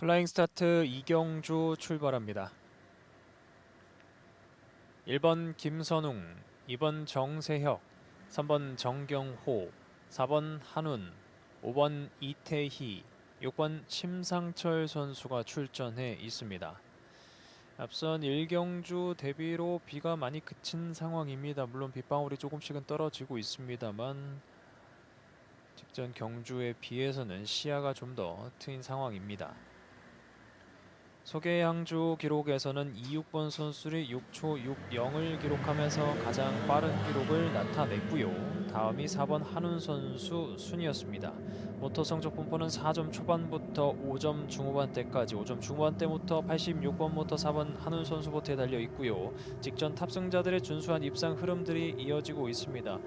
플라잉 스타트 이경주 출발합니다. 1번 김선웅, 2번 정세혁, 3번 정경호, 4번 한운, 5번 이태희, 6번 심상철 선수가 출전해 있습니다. 앞선 일경주 대비로 비가 많이 그친 상황입니다. 물론 빗방울이 조금씩은 떨어지고 있습니다만 직전 경주에 비해서는 시야가 좀 더 트인 상황입니다. 소개양주 기록에서는 26번 선수들이 6초 60을 기록하면서 가장 빠른 기록을 나타냈고요. 다음이 4번 한운 선수 순이었습니다. 모터 성적 분포는 4점 초반부터 5점 중후반대까지 5점 중후반대부터 86번 모터 4번 한운 선수 보트에 달려 있고요. 직전 탑승자들의 준수한 입상 흐름들이 이어지고 있습니다.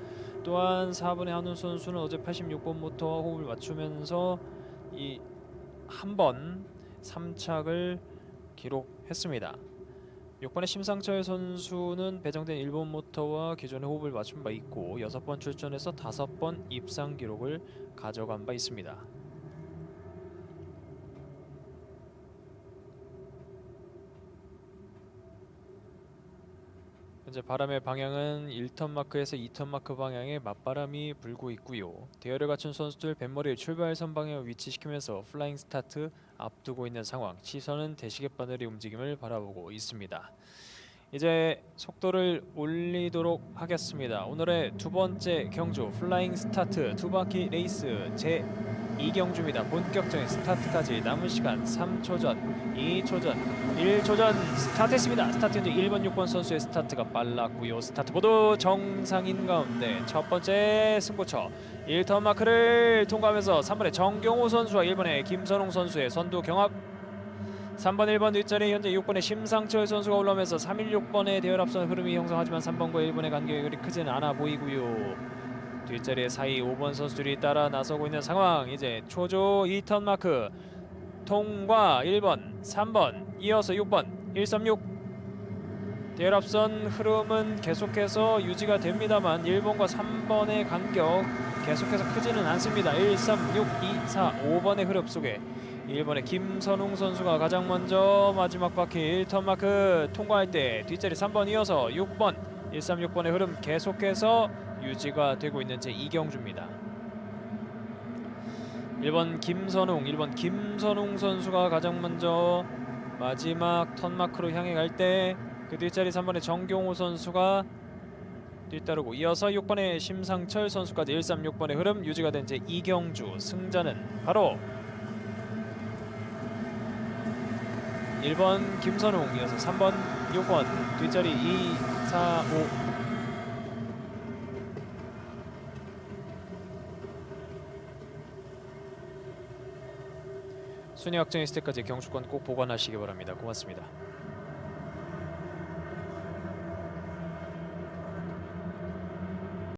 또한 4번의 한운 선수는 어제 86번 모터 호흡을 맞추면서 이 한번 3착을 기록했습니다. 6번의 심상철 선수는 배정된 일본 모터와 기존의 호흡을 맞춘 바 있고 6번 출전해서 5번 입상 기록을 가져간 바 있습니다. 현재 바람의 방향은 1턴 마크에서 2턴 마크 방향의 맞바람이 불고 있고요. 대열을 갖춘 선수들 뱃머리를 출발선 방향을 위치시키면서 플라잉 스타트 앞두고 있는 상황. 시선은 대시계 바늘의 움직임을 바라보고 있습니다. 이제 속도를 올리도록 하겠습니다. 오늘의 두 번째 경주 플라잉 스타트 두 바퀴 레이스 제 2경주입니다. 본격적인 스타트까지 남은 시간 3초 전, 2초 전, 1초 전 스타트했습니다. 스타트 현재 1번, 6번 선수의 스타트가 빨랐고요. 스타트 모두 정상인 가운데 첫 번째 승부처 1턴 마크를 통과하면서 3번의 정경호 선수와 1번의 김선홍 선수의 선두 경합 3번 1번 뒷자리 현재 6번의 심상철 선수가 올라오면서 316번의 대열 앞선 흐름이 형성하지만 3번과 1번의 간격이 그리 크지는 않아 보이고요. 뒷자리에 사이 5번 선수들이 따라 나서고 있는 상황. 이제 초조 2턴 마크 통과 1번, 3번, 이어서 6번, 136 대열 앞선 흐름은 계속해서 유지가 됩니다만 1번과 3번의 간격 계속해서 크지는 않습니다. 1, 3, 6, 2, 4, 5번의 흐름 속에 1번의 김선웅 선수가 가장 먼저 마지막 바퀴 1턴 마크 통과할 때 뒷자리 3번 이어서 6번 136번의 흐름 계속해서 유지가 되고 있는 제 이경주입니다. 1번 김선웅, 1번 김선웅 선수가 가장 먼저 마지막 턴 마크로 향해 갈 때 그 뒷자리 3번의 정경호 선수가 뒤따르고 이어서 6번의 심상철 선수까지 136번의 흐름 유지가 된 제 이경주 승자는 바로 1번 김선웅 이어서 3번 6번 뒷자리 2, 4, 5 순위 확정했을 때까지 경주권 꼭 보관하시기 바랍니다. 고맙습니다.